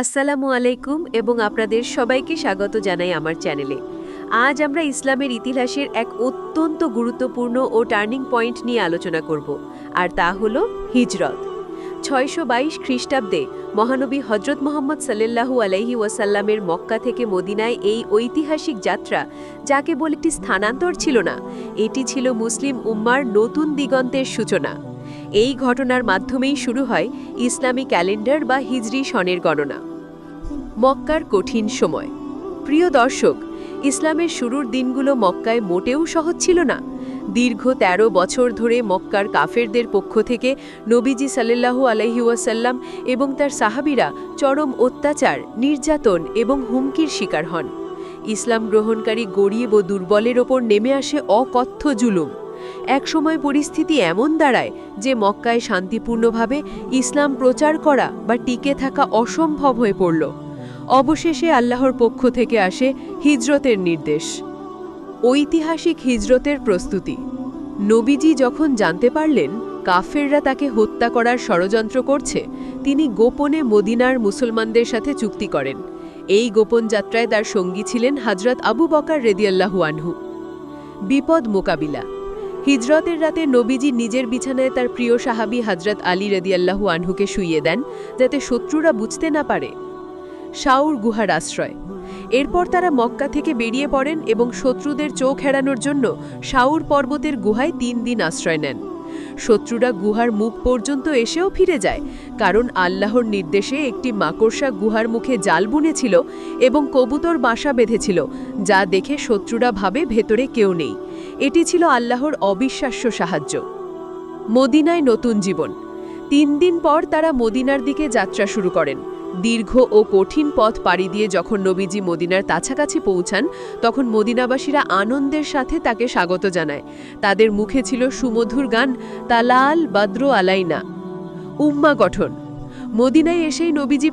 আসসালামু আলাইকুম এবং আপনাদের সবাইকে স্বাগত জানাই আমার চ্যানেলে। আজ আমরা ইসলামের ইতিহাসের এক অত্যন্ত গুরুত্বপূর্ণ ও টার্নিং পয়েন্ট নিয়ে আলোচনা করব, আর তা হল হিজরত। ছয়শো বাইশ খ্রিস্টাব্দে মহানবী হজরত মোহাম্মদ সাল্লাল্লাহু আলাইহি ওয়াসাল্লামের মক্কা থেকে মদিনায় এই ঐতিহাসিক যাত্রা যাকে বলে একটি স্থানান্তর ছিল না, এটি ছিল মুসলিম উম্মার নতুন দিগন্তের সূচনা। এই ঘটনার মাধ্যমেই শুরু হয় ইসলামী ক্যালেন্ডার বা হিজরি সনের গণনা। মক্কার কঠিন সময়। প্রিয় দর্শক, ইসলামের শুরুর দিনগুলো মক্কায় মোটেও সহজ ছিল না। দীর্ঘ ১৩ বছর ধরে মক্কার কাফেরদের পক্ষ থেকে নবীজি সাল্লাল্লাহু আলহিউসাল্লাম এবং তার সাহাবিরা চরম অত্যাচার, নির্যাতন এবং হুমকির শিকার হন। ইসলাম গ্রহণকারী গরিব ও দুর্বলের ওপর নেমে আসে অকথ্য জুলুম। একসময় পরিস্থিতি এমন দাঁড়ায় যে মক্কায় শান্তিপূর্ণভাবে ইসলাম প্রচার করা বা টিকে থাকা অসম্ভব হয়ে পড়ল। অবশেষে আল্লাহর পক্ষ থেকে আসে হিজরতের নির্দেশ। ঐতিহাসিক হিজরতের প্রস্তুতি। নবীজি যখন জানতে পারলেন কাফেররা তাকে হত্যা করার ষড়যন্ত্র করছে, তিনি গোপনে মদিনার মুসলমানদের সাথে চুক্তি করেন। এই গোপন যাত্রায় তার সঙ্গী ছিলেন হজরত আবু বকার রেদিয়াল্লাহু আনহু। বিপদ মোকাবিলা। হিজরতের রাতে নবীজি নিজের বিছানায় তার প্রিয় সাহাবী হজরত আলী রেদিয়াল্লাহু আনহুকে শুইয়ে দেন যাতে শত্রুরা বুঝতে না পারে। শাউর গুহার আশ্রয়। এরপর তারা মক্কা থেকে বেরিয়ে পড়েন এবং শত্রুদের চোখ এড়ানোর জন্য শাউর পর্বতের গুহায় তিন দিন আশ্রয় নেন। শত্রুরা গুহার মুখ পর্যন্ত এসেও ফিরে যায়, কারণ আল্লাহর নির্দেশে একটি মাকড়সা গুহার মুখে জাল বুনেছিল এবং কবুতর বাসা বেঁধেছিল, যা দেখে শত্রুরা ভাবে ভেতরে কেউ নেই। এটি ছিল আল্লাহর অবিশ্বাস্য সাহায্য। মদিনায় নতুন জীবন। তিন দিন পর তারা মদিনার দিকে যাত্রা শুরু করেন। দীর্ঘ ও কঠিন পথ পাড়ি দিয়ে যখন নবীজি মদিনার কাছাকাছি পৌঁছান, তখন মদিনাবাসীরা আনন্দের সাথে তাকে স্বাগত জানায়। তাদের মুখে ছিল সুমধুর গান, তালাল বাদ্র আলাইনা। উম্মা গঠন। মদিনায় এসেই নবীজি